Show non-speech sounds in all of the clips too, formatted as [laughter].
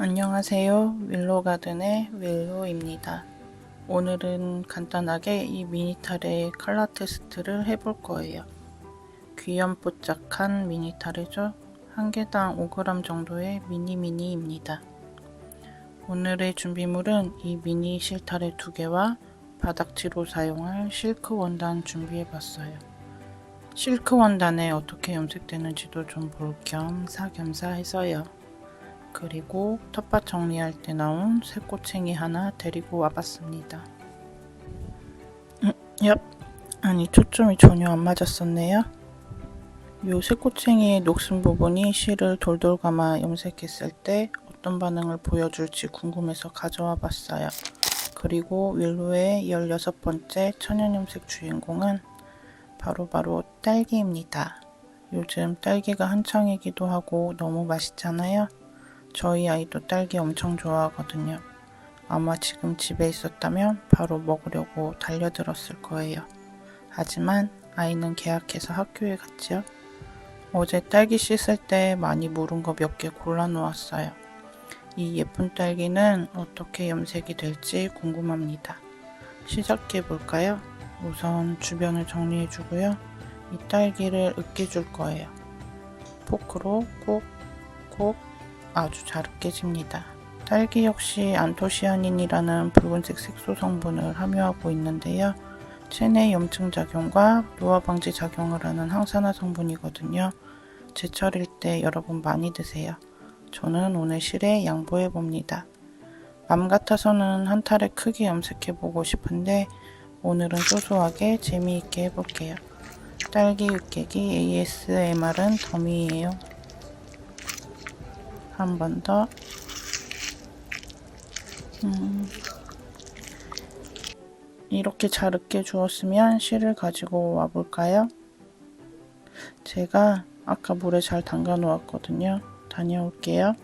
안녕하세요. 윌로가든의 윌로입니다. 오늘은 간단하게 이 미니탈의 컬러 테스트를 해볼 거예요. 귀염뽀짝한 미니탈이죠. 한 개당 5g 정도의 미니미니입니다. 오늘의 준비물은 이 미니 실타래 두 개와 바닥지로 사용할 실크 원단 준비해봤어요. 실크 원단에 어떻게 염색되는지도 좀 볼 겸 사겸사 해서요. 그리고 텃밭 정리할 때 나온 새꼬챙이 하나 데리고 와봤습니다. 음, 얍. 아니 초점이 전혀 안 맞았었네요. 요 새꼬챙이의 녹슨 부분이 실을 돌돌 감아 염색했을 때 어떤 반응을 보여줄지 궁금해서 가져와 봤어요. 그리고 윌로의 16번째 천연 염색 주인공은 바로바로 딸기입니다. 요즘 딸기가 한창이기도 하고 너무 맛있잖아요. 저희 아이도 딸기 엄청 좋아하거든요. 아마 지금 집에 있었다면 바로 먹으려고 달려들었을 거예요. 하지만 아이는 계약해서 학교에 갔지요. 어제 딸기 씻을 때 많이 물은 거몇 개 골라 놓았어요. 이 예쁜 딸기는 어떻게 염색이 될지 궁금합니다. 시작해 볼까요? 우선 주변을 정리해 주고요. 이 딸기를 으깨 줄 거예요. 포크로 콕콕 아주 잘 으깨집니다. 딸기 역시 안토시아닌이라는 붉은색 색소 성분을 함유하고 있는데요. 체내 염증 작용과 노화 방지 작용을 하는 항산화 성분이거든요. 제철일 때 여러분 많이 드세요. 저는 오늘 실에 양보해 봅니다. 맘 같아서는 한 탈에 크게 염색해 보고 싶은데 오늘은 소소하게 재미있게 해볼게요. 딸기 으깨기 ASMR은 덤이에요. 한 번 더. 음, 이렇게 잘 으깨 주었으면 실을 가지고 와 볼까요? 제가 아까 물에 잘 담가 놓았거든요. 다녀올게요.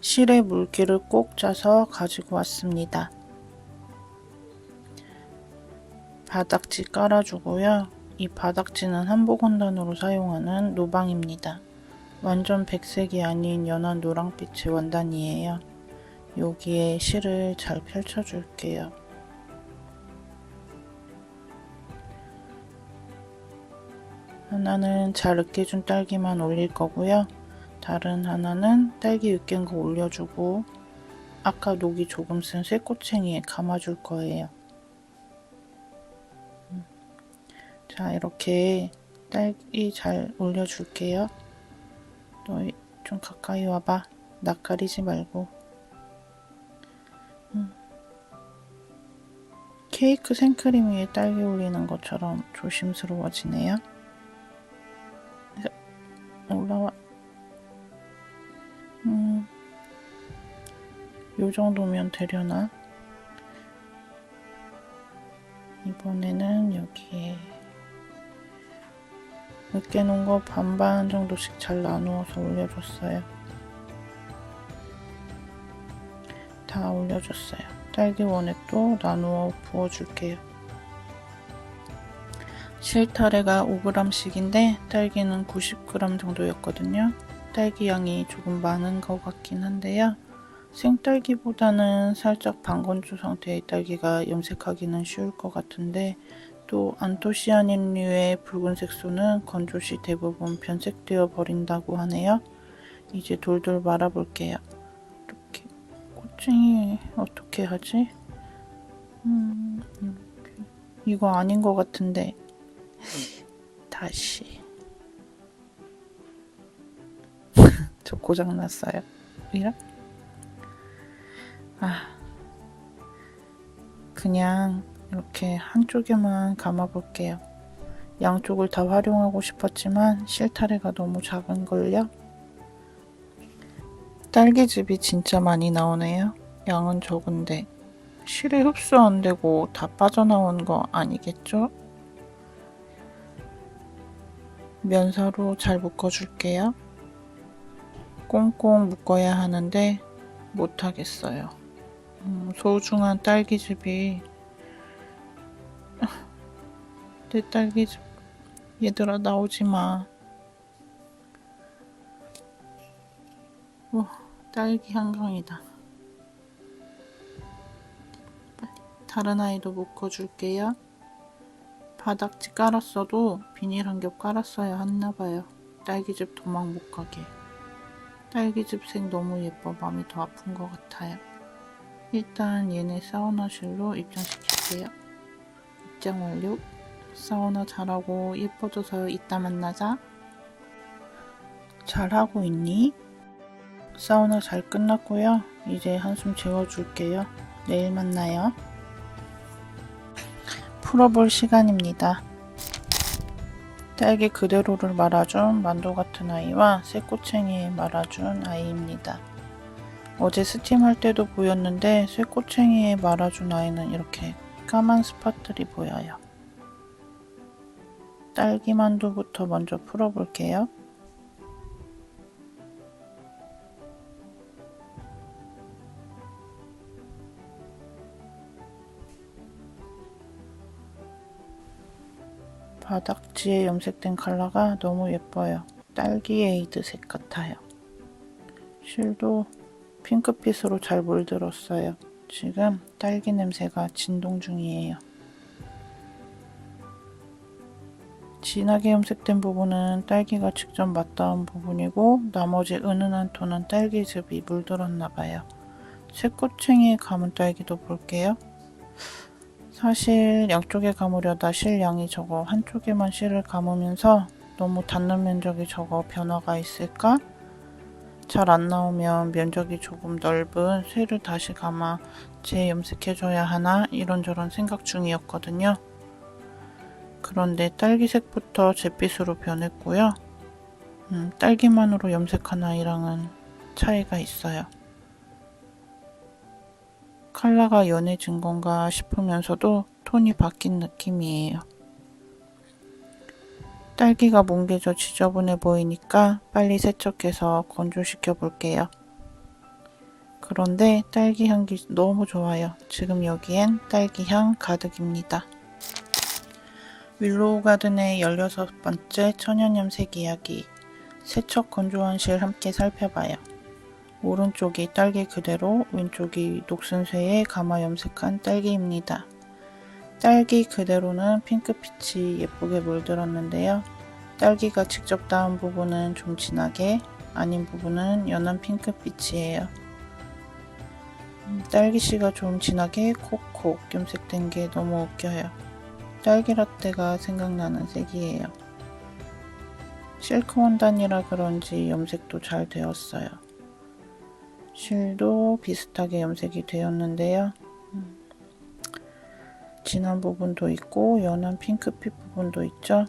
실에 물기를 꼭 짜서 가지고 왔습니다. 바닥지 깔아주고요. 이 바닥지는 한복 원단으로 사용하는 노방입니다. 완전 백색이 아닌 연한 노랑빛의 원단이에요. 여기에 실을 잘 펼쳐줄게요. 하나는 잘 으깨준 딸기만 올릴 거고요. 다른 하나는 딸기 으깬 거 올려주고 아까 녹이 조금 쓴 쇠꼬챙이에 감아줄 거예요. 자 이렇게 딸기 잘 올려줄게요. 너 좀 가까이 와봐. 낯 가리지 말고. 음. 케이크 생크림 위에 딸기 올리는 것처럼 조심스러워지네요. 올라와. 음, 요 정도면 되려나? 이번에는 여기에 으깨 놓은 거 반반 정도씩 잘 나누어서 올려줬어요. 다 올려줬어요. 딸기 원액도 나누어 부어줄게요. 실타래가 5g씩인데 딸기는 90g 정도였거든요. 딸기 양이 조금 많은 것 같긴 한데요. 생딸기보다는 살짝 반건조 상태의 딸기가 염색하기는 쉬울 것 같은데 또 안토시아닌류의 붉은 색 소는 건조 시 대부분 변색되어 버린다고 하네요. 이제 돌돌 말아볼게요. 이렇게 꼬챙이 어떻게 하지? 음, 이렇게. 이거 아닌 것 같은데 다시 [laughs] 저 고장 났어요. 이라? 아 그냥 이렇게 한쪽에만 감아 볼게요. 양쪽을 다 활용하고 싶었지만 실타래가 너무 작은걸요? 딸기즙이 진짜 많이 나오네요. 양은 적은데 실에 흡수 안 되고 다 빠져나온 거 아니겠죠? 면사로 잘 묶어줄게요. 꽁꽁 묶어야 하는데 못하겠어요. 음, 소중한 딸기즙이 내 딸기즙 얘들아 나오지 마. 우 딸기 한강이다. 빨리 다른 아이도 묶어줄게요. 바닥지 깔았어도 비닐 한 겹 깔았어야 했나봐요. 딸기즙 도망 못 가게. 딸기즙 색 너무 예뻐 마음이 더 아픈 것 같아요. 일단 얘네 사우나실로 입장시킬게요. 입장 완료. 사우나 잘하고 예뻐져서 이따 만나자. 잘하고 있니? 사우나 잘 끝났고요. 이제 한숨 재워줄게요. 내일 만나요. 풀어볼 시간입니다. 딸기 그대로를 말아준 만두 같은 아이와 쇠꼬챙이에 말아준 아이입니다. 어제 스팀할 때도 보였는데 쇠꼬챙이에 말아준 아이는 이렇게 까만 스팟들이 보여요. 딸기 만두부터 먼저 풀어볼게요. 바닥지에 염색된 컬러가 너무 예뻐요. 딸기 에이드 색 같아요. 실도 핑크빛으로 잘 물들었어요. 지금 딸기 냄새가 진동 중이에요. 진하게 염색된 부분은 딸기가 직접 맞닿은 부분이고 나머지 은은한 톤은 딸기 즙이 물들었나 봐요. 새꼬챙이에 감은 딸기도 볼게요. 사실 양쪽에 감으려다 실 양이 적어 한쪽에만 실을 감으면서 너무 닿는 면적이 적어 변화가 있을까? 잘 안 나오면 면적이 조금 넓은 쇠를 다시 감아 재염색해줘야 하나 이런저런 생각 중이었거든요. 그런데 딸기색부터 잿빛으로 변했고요. 음, 딸기만으로 염색한 아이랑은 차이가 있어요. 컬러가 연해진 건가 싶으면서도 톤이 바뀐 느낌이에요. 딸기가 뭉개져 지저분해 보이니까 빨리 세척해서 건조시켜 볼게요. 그런데 딸기 향기 너무 좋아요. 지금 여기엔 딸기 향 가득입니다. 윌로우 가든의 16번째 천연염색 이야기 세척 건조한실 함께 살펴봐요. 오른쪽이 딸기 그대로, 왼쪽이 녹슨쇠에 감아 염색한 딸기입니다. 딸기 그대로는 핑크빛이 예쁘게 물들었는데요. 딸기가 직접 닿은 부분은 좀 진하게, 아닌 부분은 연한 핑크빛이에요. 음, 딸기씨가 좀 진하게 콕콕 염색된 게 너무 웃겨요. 딸기 라떼가 생각나는 색이에요. 실크 원단이라 그런지 염색도 잘 되었어요. 실도 비슷하게 염색이 되었는데요. 음, 진한 부분도 있고 연한 핑크빛 부분도 있죠.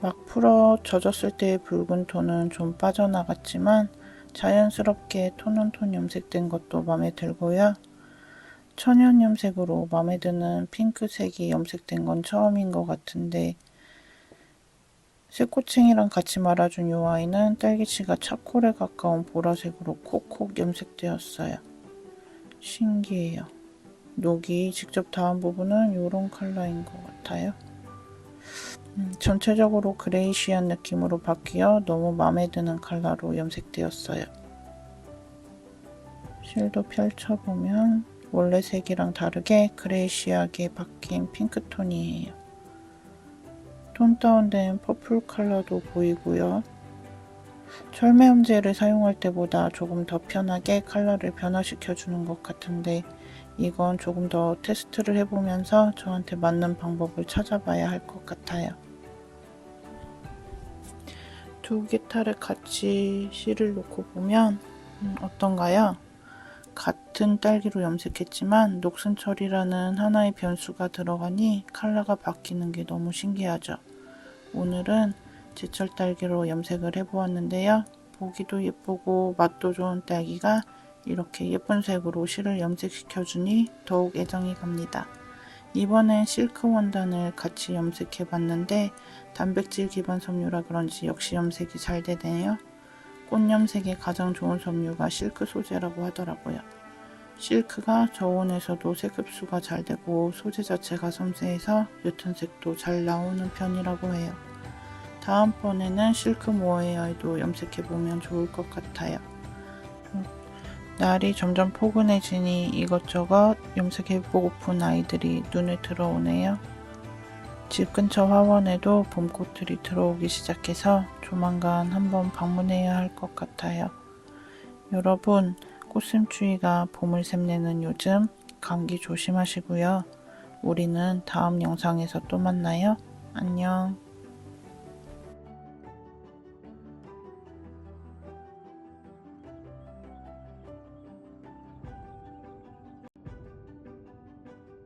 막 풀어 젖었을 때의 붉은 톤은 좀 빠져나갔지만 자연스럽게 톤온톤 염색된 것도 마음에 들고요. 천연 염색으로 마음에 드는 핑크색이 염색된 건 처음인 것 같은데 새꼬챙이랑 같이 말아준 이 아이는 딸기씨가 차콜에 가까운 보라색으로 콕콕 염색되었어요. 신기해요. 녹이 직접 닿은 부분은 이런 컬러인 것 같아요. 음, 전체적으로 그레이시한 느낌으로 바뀌어 너무 마음에 드는 컬러로 염색되었어요. 실도 펼쳐보면 원래 색이랑 다르게 그레이시하게 바뀐 핑크톤이에요. 톤 다운된 퍼플 컬러도 보이고요. 철매음제를 사용할 때보다 조금 더 편하게 컬러를 변화시켜 주는 것 같은데 이건 조금 더 테스트를 해보면서 저한테 맞는 방법을 찾아봐야 할 것 같아요. 두 기타를 같이 실을 놓고 보면 음, 어떤가요? 같은 딸기로 염색했지만 녹슨철이라는 하나의 변수가 들어가니 컬러가 바뀌는 게 너무 신기하죠. 오늘은 제철 딸기로 염색을 해보았는데요. 보기도 예쁘고 맛도 좋은 딸기가 이렇게 예쁜 색으로 실을 염색시켜주니 더욱 애정이 갑니다. 이번엔 실크 원단을 같이 염색해봤는데 단백질 기반 섬유라 그런지 역시 염색이 잘 되네요. 꽃 염색에 가장 좋은 섬유가 실크 소재라고 하더라고요. 실크가 저온에서도 색 흡수가 잘 되고 소재 자체가 섬세해서 옅은 색도 잘 나오는 편이라고 해요. 다음번에는 실크 모헤어에도 염색해보면 좋을 것 같아요. 음, 날이 점점 포근해지니 이것저것 염색해보고픈 아이들이 눈에 들어오네요. 집 근처 화원에도 봄꽃들이 들어오기 시작해서 조만간 한번 방문해야 할 것 같아요. 여러분, 꽃샘추위가 봄을 샘내는 요즘 감기 조심하시고요. 우리는 다음 영상에서 또 만나요. 안녕.